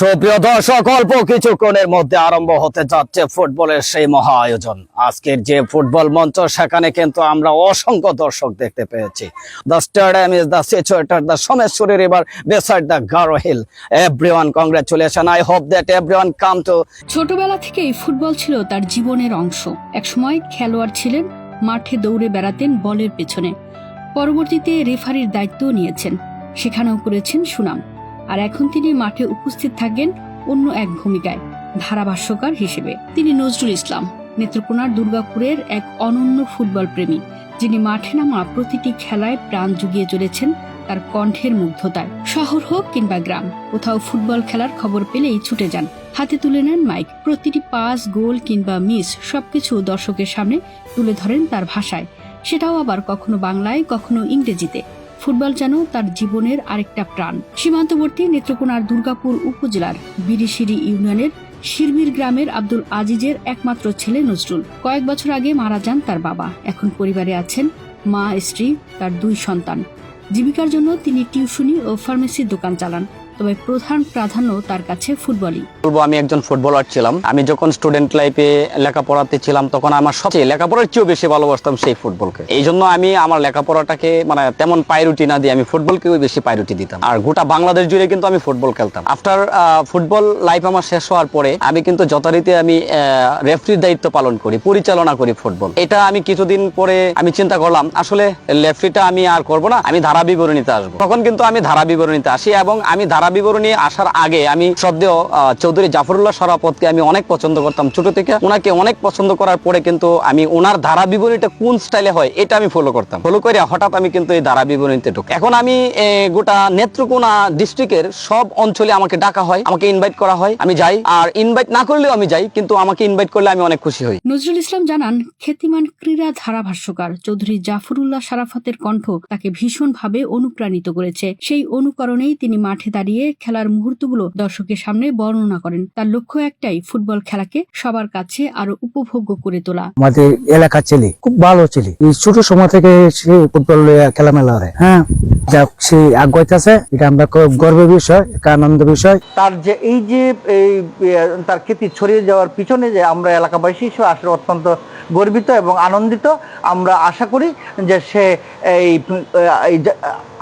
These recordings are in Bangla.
সুপ্রিয় দর্শক, অল্প কিছুক্ষণের মধ্যে আরম্ভ হতে যাচ্ছে ফুটবলের সেই মহা আয়োজন। আজকের যে ফুটবল মঞ্চ, সেখানে কিন্তু আমরা অসংখ্য দর্শক দেখতে পেয়েছি। The stadium is the situated the Someshwari river beside the Garo hill everyone congratulation I hope that everyone come to ছোটবেলা থেকেই ফুটবল ছিল তার জীবনের অংশ। একসময় খেলোয়াড় ছিলেন, মাঠে দৌড়ে বেড়াতেন বলের পেছনে। পরবর্তীতে রেফারির দায়িত্ব নিয়েছেন। সেখানেও করেছেন সুনাম। আর এখন তিনি মাঠে উপস্থিত থাকেন অন্য এক ভূমিকায়, ধারাভাষ্যকার হিসেবে। তিনি নজরুল ইসলাম, নেত্রকোনার দুর্গাপুরের এক অনন্য ফুটবল প্রেমী যিনি মাঠে নামা প্রতিটি খেলায় প্রাণ জুগিয়ে চলেছেন তার কণ্ঠের মুগ্ধতায়। শহর হোক কিংবা গ্রাম, কোথাও ফুটবল খেলার খবর পেলেই ছুটে যান। হাতে তুলে নেন মাইক, প্রতিটি পাস, গোল কিংবা মিস সবকিছু দর্শকের সামনে তুলে ধরেন তার ভাষায়। সেটাও আবার কখনো বাংলায়, কখনো ইংরেজিতে। ফুটবল যেন তার জীবনের আরেকটা প্রাণ। সীমান্তবর্তী নেত্রকোনার দুর্গাপুর উপজেলার বিরিশিরি ইউনিয়নের শিরমির গ্রামের আব্দুল আজিজের একমাত্র ছেলে নজরুল। কয়েক বছর আগে মারা যান তার বাবা। এখন পরিবারে আছেন মা, স্ত্রী, তার দুই সন্তান। জীবিকার জন্য তিনি টিউশনি ও ফার্মেসির দোকান চালান। তবে প্রধান প্রাধান্য তার কাছে ফুটবলই। বলব, আমি একজন ফুটবলার ছিলাম। আমি যখন স্টুডেন্ট লাইফে লেখাপড়াতে ছিলাম, তখন আমার সবচেয়ে লেখাপড়ার চেয়েও বেশি ভালোবাসতাম সেই ফুটবলকে। এই জন্য আমি আমার লেখাপড়াটাকে মানে তেমন প্রায়োরিটি না দিয়ে আমি ফুটবলকেও বেশি প্রায়োরিটি দিতাম। আর গোটা বাংলাদেশ জুড়ে কিন্তু আমি ফুটবল খেলতাম। আফটার ফুটবল লাইফ আমার শেষ হওয়ার পরে আমি কিন্তু যথারীতি আমি রেফরির দায়িত্ব পালন করি, পরিচালনা করি ফুটবল। এটা আমি কিছুদিন পরে আমি চিন্তা করলাম, আসলে রেফরিটা আমি আর করব না, আমি ধারা বিবরণীতে আসব। তখন কিন্তু আমি ধারা বিবরণীতে আসি এবং আমি ধারা বিবরণী আসার আগে আমি শ্রদ্ধেয় চৌধুরী জাফরুল্লাহ সরাপতকে আমি অনেক পছন্দ করতাম ছোট থেকে। ওনাকে অনেক পছন্দ করার পরে কিন্তু আমি ওনার ধারা বিবরণীটা কোন স্টাইলে হয় এটা আমি ফলো করতাম। ফলো করে হঠাৎ আমি কিন্তু এই ধারা বিবরণীতে ঢুক। এখন আমি গোটা নেত্রকোনা ডিস্ট্রিক্টের সব অঞ্চলে আমাকে ডাকা হয়, আমাকে ইনভাইট করা হয়, আমি যাই। আর ইনভাইট না করলেও আমি যাই, কিন্তু আমাকে ইনভাইট করলে আমি অনেক খুশি হই। নজরুল ইসলাম জানান, খ্যাতিমান ক্রীড়া ধারা ধারাভাষ্যকার চৌধুরী জাফরুল্লাহ সারাফতের কণ্ঠ তাকে ভীষণভাবে অনুপ্রাণিত করেছে। সেই অনুকরণেই তিনি মাঠে দাঁড়িয়ে খেলার মুহূর্তগুলো দর্শকের সামনে বর্ণনা করেন। তার লক্ষ্য একটাই ফুটবল খেলাকে সবার কাছে আরও উপভোগ্য করে তোলা। আমাদের এলাকার ছেলে খুব ভালো ছেলে। এই ছোট সময় থেকে সে ফুটবল খেলামেলা করে। হ্যাঁ যাক সে আগাইতেছে। এটা আমরা খুব গর্বের বিষয় একটা আনন্দ বিষয়। তার যে এই যে এই তার খ্যাতি ছড়িয়ে যাওয়ার পিছনে যে আমরা এলাকাবাসী হিসেবে আসলে অত্যন্ত গর্বিত এবং আনন্দিত। আমরা আশা করি যে সে এই যে,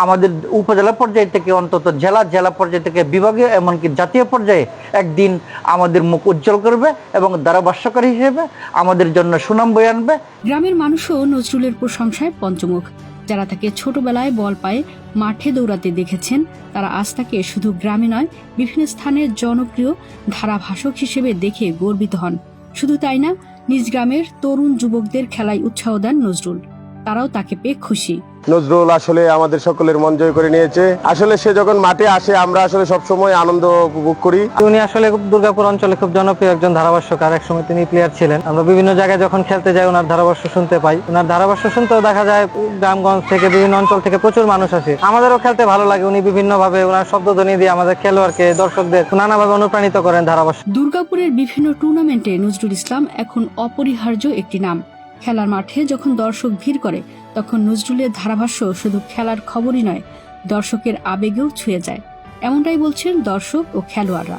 আমাদের উপজেলা পর্যায় থেকে অন্তত জেলা জেলা পর্যায় থেকে বিভাগীয় এমনকি জাতীয় পর্যায়ে একদিন আমাদের মুখ উজ্জ্বল করবে এবং ধারাভাষ্যকারী হিসেবে আমাদের জন্য সুনাম বয়ে আনবে। গ্রামের মানুষও নজরুলের প্রশংসায় পঞ্চমুখ। যারা তাকে ছোটবেলায় বল পায়ে মাঠে দৌড়াতে দেখেছেন, তারা আজ তাকে শুধু গ্রামে নয়, বিভিন্ন স্থানে জনপ্রিয় ধারাভাষক হিসেবে দেখে গর্বিত হন। শুধু তাই না, নিজ গ্রামের তরুণ যুবকদের খেলায় উৎসাহ দেন নজরুল। তারাও তাকে পেয়ে খুশি। নজরুল আসলে আমাদের সকলের মন জয় করে নিয়েছে। আসলে সে যখন মাঠে আসে আমরা আসলে সবসময় আনন্দ উপভোগ করি। উনি আসলে দুর্গাপুর অঞ্চলে খুব জনপ্রিয় একজন ধারাভাষ্যকার। একসময় তিনি প্লেয়ার ছিলেন। আমরা বিভিন্ন জায়গায় যখন খেলতে যাই ওনার ধারাভাষ্য শুনতে পাই। ওনার ধারাভাষ্য শুনতেও দেখা যায় গ্রামগঞ্জ থেকে বিভিন্ন অঞ্চল থেকে প্রচুর মানুষ আসে। আমাদেরও খেলতে ভালো লাগে। উনি বিভিন্ন ভাবে ওনার শব্দধ্বনি দিয়ে আমাদের খেলোয়াড়কে দর্শকদের নানাভাবে অনুপ্রাণিত করেন ধারাভাষ্য। দুর্গাপুরের বিভিন্ন টুর্নামেন্টে নজরুল ইসলাম এখন অপরিহার্য একটি নাম। খেলার মাঠে যখন দর্শক ভিড় করে তখন নজরুলের ধারাভাষ্য শুধু খেলার খবরই নয়, দর্শকের আবেগেও ছুঁয়ে যায়। এমনটাই বলছেন দর্শক ও খেলোয়াড়রা।